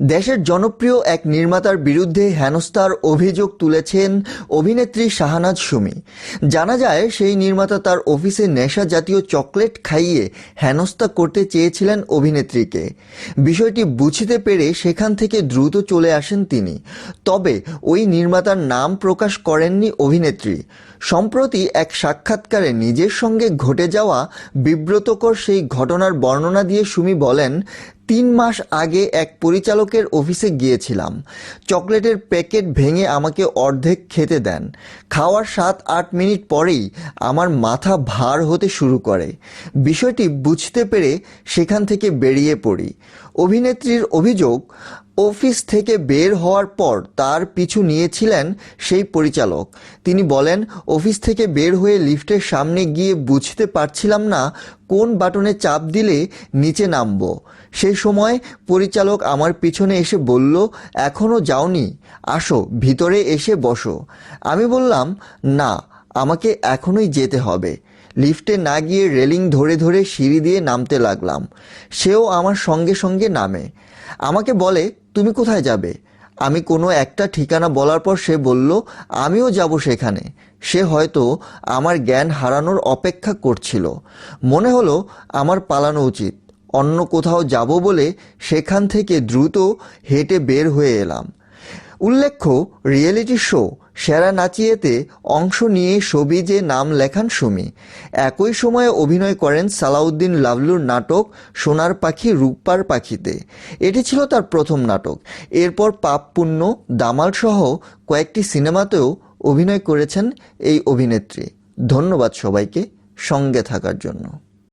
দেশের জনপ্রিয় এক নির্মাতার বিরুদ্ধে হেনস্থার অভিযোগ তুলেছেন অভিনেত্রী শাহানাজ সুমি। জানা যায়, সেই নির্মাতা তার অফিসে নেশা জাতীয় চকলেট খাইয়ে হেনস্থা করতে চেয়েছিলেন অভিনেত্রীকে। বিষয়টি বুঝতে পেরে সেখান থেকে দ্রুত চলে আসেন তিনি। তবে ওই নির্মাতার নাম প্রকাশ করেননি অভিনেত্রী। সম্প্রতি এক সাক্ষাৎকারে নিজের সঙ্গে ঘটে যাওয়া বিব্রতকর সেই ঘটনার বর্ণনা দিয়ে সুমি বলেন তিন মাস আগে এক পরিচালকের অফিসে গিয়েছিলাম। চকলেটের প্যাকেট ভেঙে আমাকে অর্ধেক খেতে দেন। খাওয়ার সাত আট মিনিট পরেই আমার মাথা ভার হতে শুরু করে। বিষয়টি বুঝতে পেরে সেখান থেকে বেরিয়ে পড়ি। অভিনেত্রীর অভিযোগ অফিস থেকে বের হওয়ার পর তার পিছু নিয়েছিলেন সেই পরিচালক। তিনি বলেন, অফিস থেকে বের হয়ে লিফটের সামনে গিয়ে বুঝতে পারছিলাম না কোন বাটনে চাপ দিলে নিচে নামবো। সেই সময় পরিচালক আমার পিছনে এসে বলল এখনও যাওনি, আসো, ভিতরে এসে বসো। আমি বললাম, না, আমাকে এখনই যেতে হবে। লিফটে না গিয়ে রেলিং ধরে ধরে সিঁড়ি দিয়ে নামতে লাগলাম। সেও আমার সঙ্গে সঙ্গে নামে। আমাকে বলে তুমি কোথায় যাবে? আমি কোনো একটা ঠিকানা বলার পর সে বলল, আমিও যাব সেখানে। সে হয়তো আমার জ্ঞান হারানোর অপেক্ষা করছিল। মনে হলো আমার পালানো উচিত। অন্য কোথাও যাব বলে সেখান থেকে দ্রুত হেঁটে বের হয়ে এলাম। উল্লেখ্য, রিয়েলিটি শো সেরা নাচিয়েতে অংশ নিয়ে সবিজে নাম লেখান সুমি। একই সময়ে অভিনয় করেন সালাউদ্দিন লাভলুর নাটক সোনার পাখি রূপার পাখিতে। এটি ছিল তার প্রথম নাটক। এরপর পাপ পুণ্য, দামাল সহ কয়েকটি সিনেমাতেও অভিনয় করেছেন এই অভিনেত্রী। ধন্যবাদ সবাইকে সঙ্গে থাকার জন্য।